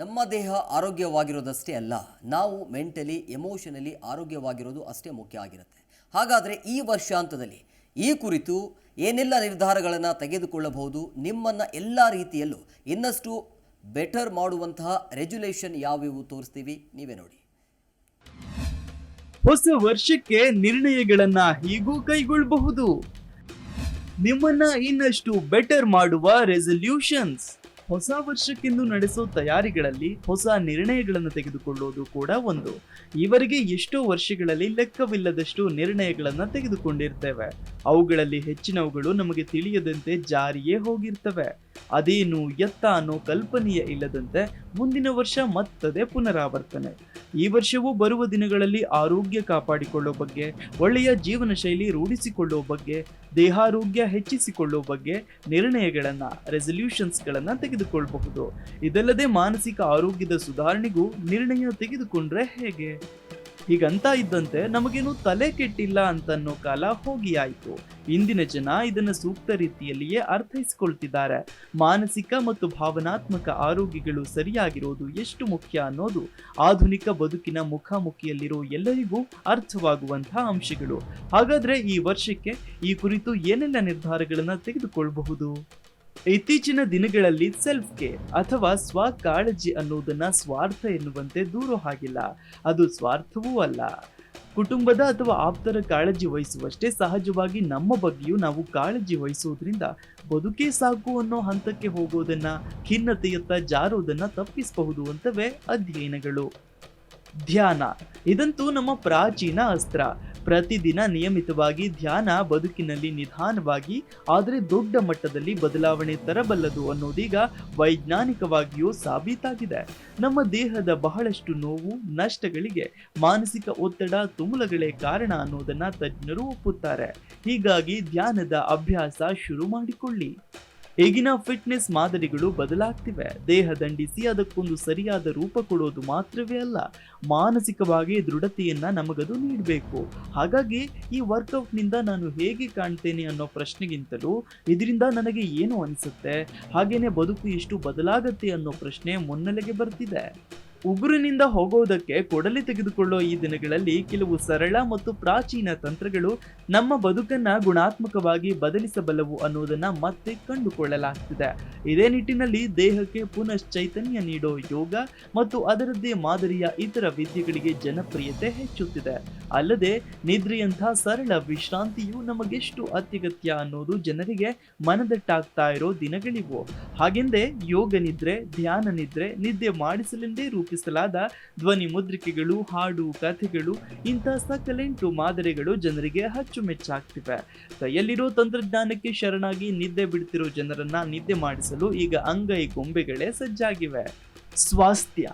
ನಮ್ಮ ದೇಹ ಆರೋಗ್ಯವಾಗಿರೋದಷ್ಟೇ ಅಲ್ಲ, ನಾವು ಮೆಂಟಲಿ, ಎಮೋಷನಲಿ ಆರೋಗ್ಯವಾಗಿರೋದು ಅಷ್ಟೇ ಮುಖ್ಯ ಆಗಿರುತ್ತೆ. ಹಾಗಾದರೆ ಈ ವರ್ಷಾಂತದಲ್ಲಿ ಈ ಕುರಿತು ಏನೆಲ್ಲ ನಿರ್ಧಾರಗಳನ್ನು ತೆಗೆದುಕೊಳ್ಳಬಹುದು, ನಿಮ್ಮನ್ನು ಎಲ್ಲ ರೀತಿಯಲ್ಲೂ ಇನ್ನಷ್ಟು ಬೆಟರ್ ಮಾಡುವಂತಹ ರೆಗ್ಯುಲೇಷನ್ ಯಾವ್ಯಾವು ತೋರಿಸ್ತೀವಿ, ನೀವೇ ನೋಡಿ. ಹೊಸ ವರ್ಷಕ್ಕೆ ನಿರ್ಣಯಗಳನ್ನ ಹೀಗೂ ಕೈಗೊಳ್ಳಬಹುದು? ನಿಮ್ಮನ್ನ ಇನ್ನಷ್ಟು ಬೆಟರ್ ಮಾಡುವ ರೆಸಲ್ಯೂಷನ್ಸ್ ಹೊಸ ವರ್ಷಕ್ಕೆಂದು ನಡೆಸೋ ತಯಾರಿಗಳಲ್ಲಿ ಹೊಸ ನಿರ್ಣಯಗಳನ್ನು ತೆಗೆದುಕೊಳ್ಳೋದು ಕೂಡ ಒಂದು. ಇವರಿಗೆ ಎಷ್ಟೋ ವರ್ಷಗಳಲ್ಲಿ ಲೆಕ್ಕವಿಲ್ಲದಷ್ಟು ನಿರ್ಣಯಗಳನ್ನು ತೆಗೆದುಕೊಂಡಿರ್ತೇವೆ. ಅವುಗಳಲ್ಲಿ ಹೆಚ್ಚಿನವುಗಳು ನಮಗೆ ತಿಳಿಯದಂತೆ ಜಾರಿಯೇ ಹೋಗಿರ್ತವೆ. ಅದೇನು ಎತ್ತ ಅನ್ನೋ ಕಲ್ಪನೆಯೇ ಇಲ್ಲದಂತೆ ಮುಂದಿನ ವರ್ಷ ಮತ್ತದೇ ಪುನರಾವರ್ತನೆ. ಈ ವರ್ಷವೂ ಬರುವ ದಿನಗಳಲ್ಲಿ ಆರೋಗ್ಯ ಕಾಪಾಡಿಕೊಳ್ಳೋ ಬಗ್ಗೆ, ಒಳ್ಳೆಯ ಜೀವನ ಶೈಲಿ ರೂಢಿಸಿಕೊಳ್ಳೋ ಬಗ್ಗೆ, ದೇಹಾರೋಗ್ಯ ಹೆಚ್ಚಿಸಿಕೊಳ್ಳೋ ಬಗ್ಗೆ ನಿರ್ಣಯಗಳನ್ನು ರೆಸಲ್ಯೂಷನ್ಸ್ಗಳನ್ನು ತೆಗೆದುಕೊಳ್ಳಬಹುದು ಇದಲ್ಲದೆ ಮಾನಸಿಕ ಆರೋಗ್ಯದ ಸುಧಾರಣೆಗೂ ನಿರ್ಣಯ ತೆಗೆದುಕೊಂಡ್ರೆ ಹೇಗೆ? ಹೀಗಂತ ಇದ್ದಂತೆ ನಮಗೇನು ತಲೆ ಕೆಟ್ಟಿಲ್ಲ ಅಂತನ್ನೋ ಕಾಲ ಹೋಗಿಯಾಯಿತು. ಇಂದಿನ ಜನ ಇದನ್ನು ಸೂಕ್ತ ರೀತಿಯಲ್ಲಿಯೇ ಅರ್ಥೈಸಿಕೊಳ್ತಿದ್ದಾರೆ. ಮಾನಸಿಕ ಮತ್ತು ಭಾವನಾತ್ಮಕ ಆರೋಗ್ಯಗಳು ಸರಿಯಾಗಿರೋದು ಎಷ್ಟು ಮುಖ್ಯ ಅನ್ನೋದು ಆಧುನಿಕ ಬದುಕಿನ ಮುಖಾಮುಖಿಯಲ್ಲಿರೋ ಎಲ್ಲರಿಗೂ ಅರ್ಥವಾಗುವಂತಹ ಅಂಶಗಳು. ಹಾಗಾದ್ರೆ ಈ ವರ್ಷಕ್ಕೆ ಈ ಕುರಿತು ಏನೆಲ್ಲ ನಿರ್ಧಾರಗಳನ್ನು ತೆಗೆದುಕೊಳ್ಳಬಹುದು ಇತ್ತೀಚಿನ ದಿನಗಳಲ್ಲಿ ಸೆಲ್ಫ್ ಕೇರ್ ಅಥವಾ ಸ್ವ ಕಾಳಜಿ ಅನ್ನೋದನ್ನ ಸ್ವಾರ್ಥ ಎನ್ನುವಂತೆ ದೂರು ಹಾಗಿಲ್ಲ. ಅದು ಸ್ವಾರ್ಥವೂ ಅಲ್ಲ. ಕುಟುಂಬದ ಅಥವಾ ಆಪ್ತರ ಕಾಳಜಿ ವಹಿಸುವಷ್ಟೇ ಸಹಜವಾಗಿ ನಮ್ಮ ಬಗ್ಗೆಯೂ ನಾವು ಕಾಳಜಿ ವಹಿಸುವುದರಿಂದ ಬದುಕೇ ಸಾಕು ಅನ್ನೋ ಹಂತಕ್ಕೆ ಹೋಗೋದನ್ನ, ಖಿನ್ನತೆಯತ್ತ ಜಾರೋದನ್ನ ತಪ್ಪಿಸಬಹುದು ಅಂತವೇ ಅಧ್ಯಯನಗಳು. ಧ್ಯಾನ. ಇದಂತೂ ನಮ್ಮ ಪ್ರಾಚೀನ ಅಸ್ತ್ರ. ಪ್ರತಿದಿನ ನಿಯಮಿತವಾಗಿ ಧ್ಯಾನ, ಬದುಕಿನಲ್ಲಿ ನಿಧಾನವಾಗಿ, ಆದರೆ ದೊಡ್ಡ ಮಟ್ಟದಲ್ಲಿ ಬದಲಾವಣೆ ತರಬಲ್ಲದು ಅನ್ನೋದೀಗ ವೈಜ್ಞಾನಿಕವಾಗಿಯೂ ಸಾಬೀತಾಗಿದೆ. ನಮ್ಮ ದೇಹದ ಬಹಳಷ್ಟು ನೋವು, ನಷ್ಟಗಳಿಗೆ ಮಾನಸಿಕ ಒತ್ತಡ, ತುಮುಲಗಳೇ ಕಾರಣ ಅನ್ನೋದನ್ನ ತಜ್ಞರು ಒಪ್ಪುತ್ತಾರೆ. ಹೀಗಾಗಿ ಧ್ಯಾನದ ಅಭ್ಯಾಸ ಶುರು ಮಾಡಿಕೊಳ್ಳಿ. ಈಗಿನ ಫಿಟ್ನೆಸ್ ಮಾದರಿಗಳು ಬದಲಾಗ್ತಿವೆ. ದೇಹ ದಂಡಿಸಿ ಅದಕ್ಕೊಂದು ಸರಿಯಾದ ರೂಪ ಕೊಡೋದು ಮಾತ್ರವೇ ಅಲ್ಲ, ಮಾನಸಿಕವಾಗಿ ದೃಢತೆಯನ್ನ ನಮಗದು ನೀಡಬೇಕು. ಹಾಗಾಗಿ ಈ ವರ್ಕೌಟ್ನಿಂದ ನಾನು ಹೇಗೆ ಕಾಣ್ತೇನೆ ಅನ್ನೋ ಪ್ರಶ್ನೆಗಿಂತಲೂ ಇದರಿಂದ ನನಗೆ ಏನು ಅನಿಸುತ್ತೆ? ಹಾಗೇನೆ ಬದುಕು ಎಷ್ಟು ಬದಲಾಗತ್ತೆ ಅನ್ನೋ ಪ್ರಶ್ನೆ ಮುನ್ನೆಲೆಗೆ ಬರ್ತಿದೆ. ಉಗುರಿನಿಂದ ಹೋಗೋದಕ್ಕೆ ಕೊಡಲಿ ತೆಗೆದುಕೊಳ್ಳೋ ಈ ದಿನಗಳಲ್ಲಿ ಕೆಲವು ಸರಳ ಮತ್ತು ಪ್ರಾಚೀನ ತಂತ್ರಗಳು ನಮ್ಮ ಬದುಕನ್ನ ಗುಣಾತ್ಮಕವಾಗಿ ಬದಲಿಸಬಲ್ಲವು ಅನ್ನೋದನ್ನ ಮತ್ತೆ ಕಂಡುಕೊಳ್ಳಲಾಗ್ತಿದೆ. ಇದೇ ನಿಟ್ಟಿನಲ್ಲಿ ದೇಹಕ್ಕೆ ಪುನಶ್ಚೈತನ್ಯ ನೀಡೋ ಯೋಗ ಮತ್ತು ಅದರದ್ದೇ ಮಾದರಿಯ ಇತರ ವಿದ್ಯೆಗಳಿಗೆ ಜನಪ್ರಿಯತೆ ಹೆಚ್ಚುತ್ತಿದೆ. ಅಲ್ಲದೆ ನಿದ್ರೆಯಂತಹ ಸರಳ ವಿಶ್ರಾಂತಿಯು ನಮಗೆಷ್ಟು ಅತ್ಯಗತ್ಯ ಅನ್ನೋದು ಜನರಿಗೆ ಮನದಟ್ಟಾಗ್ತಾ ಇರೋ ದಿನಗಳಿವು. ಹಾಗೆಂದೇ ಯೋಗ ನಿದ್ರೆ, ಧ್ಯಾನ ನಿದ್ರೆ, ನಿದ್ದೆ ಮಾಡಿಸಲೆಂದೇ ರೂಪಿಸಲಾದ ಧ್ವನಿ ಮುದ್ರಿಕೆಗಳು ಹಾಡು, ಕಥೆಗಳು, ಇಂಥ ಸಕಲೆಂಟು ಮಾದರಿಗಳು ಜನರಿಗೆ ಅಚ್ಚುಮೆಚ್ಚಾಗ್ತಿವೆ. ಕೈಯಲ್ಲಿರೋ ತಂತ್ರಜ್ಞಾನಕ್ಕೆ ಶರಣಾಗಿ ನಿದ್ದೆ ಬಿಡ್ತಿರೋ ಜನರನ್ನ ನಿದ್ದೆ ಮಾಡಿಸಲು ಈಗ ಅಂಗೈ ಗೊಂಬೆಗಳೇ ಸಜ್ಜಾಗಿವೆ. ಸ್ವಾಸ್ಥ್ಯ.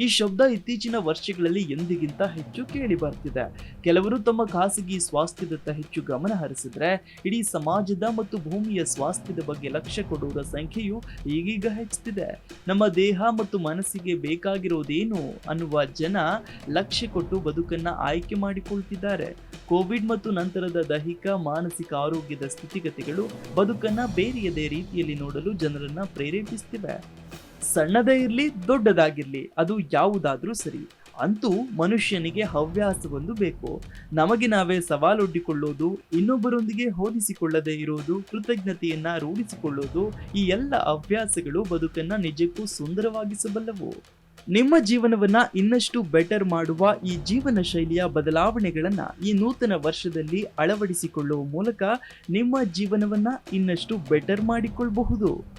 ಈ ಶಬ್ದ ಇತ್ತೀಚಿನ ವರ್ಷಗಳಲ್ಲಿ ಎಂದಿಗಿಂತ ಹೆಚ್ಚು ಕೇಳಿ ಬರ್ತಿದೆ. ಕೆಲವರು ತಮ್ಮ ಖಾಸಗಿ ಸ್ವಾಸ್ಥ್ಯದತ್ತ ಹೆಚ್ಚು ಗಮನ ಹರಿಸಿದ್ರೆ ಇಡೀ ಸಮಾಜದ ಮತ್ತು ಭೂಮಿಯ ಸ್ವಾಸ್ಥ್ಯದ ಬಗ್ಗೆ ಲಕ್ಷ್ಯ ಕೊಡುವುದರ ಸಂಖ್ಯೆಯು ಈಗೀಗ ಹೆಚ್ಚುತ್ತಿದೆ. ನಮ್ಮ ದೇಹ ಮತ್ತು ಮನಸ್ಸಿಗೆ ಬೇಕಾಗಿರೋದೇನು ಅನ್ನುವ ಜನ ಲಕ್ಷ್ಯ ಕೊಟ್ಟು ಬದುಕನ್ನ ಆಯ್ಕೆ ಮಾಡಿಕೊಳ್ತಿದ್ದಾರೆ. ಕೋವಿಡ್ ಮತ್ತು ನಂತರದ ದೈಹಿಕ, ಮಾನಸಿಕ ಆರೋಗ್ಯದ ಸ್ಥಿತಿಗತಿಗಳು ಬದುಕನ್ನ ಬೇರೆಯದೇ ರೀತಿಯಲ್ಲಿ ನೋಡಲು ಜನರನ್ನ ಪ್ರೇರೇಪಿಸ್ತಿವೆ. ಸಣ್ಣದೇ ಇರಲಿ, ದೊಡ್ಡದಾಗಿರಲಿ, ಅದು ಯಾವುದಾದ್ರೂ ಸರಿ. ಅಂತೂ ಮನುಷ್ಯನಿಗೆ ಹವ್ಯಾಸವೊಂದು ಬೇಕು. ನಮಗೆ ನಾವೇ ಸವಾಲೊಡ್ಡಿಕೊಳ್ಳೋದು, ಇನ್ನೊಬ್ಬರೊಂದಿಗೆ ಹೋಲಿಸಿಕೊಳ್ಳದೆ ಇರೋದು, ಕೃತಜ್ಞತೆಯನ್ನ ರೂಢಿಸಿಕೊಳ್ಳೋದು, ಈ ಎಲ್ಲ ಹವ್ಯಾಸಗಳು ಬದುಕನ್ನ ನಿಜಕ್ಕೂ ಸುಂದರವಾಗಿಸಬಲ್ಲವು. ನಿಮ್ಮ ಜೀವನವನ್ನ ಇನ್ನಷ್ಟು ಬೆಟರ್ ಮಾಡುವ ಈ ಜೀವನ ಶೈಲಿಯ ಬದಲಾವಣೆಗಳನ್ನ ಈ ನೂತನ ವರ್ಷದಲ್ಲಿ ಅಳವಡಿಸಿಕೊಳ್ಳುವ ಮೂಲಕ ನಿಮ್ಮ ಜೀವನವನ್ನ ಇನ್ನಷ್ಟು ಬೆಟರ್ ಮಾಡಿಕೊಳ್ಳಬಹುದು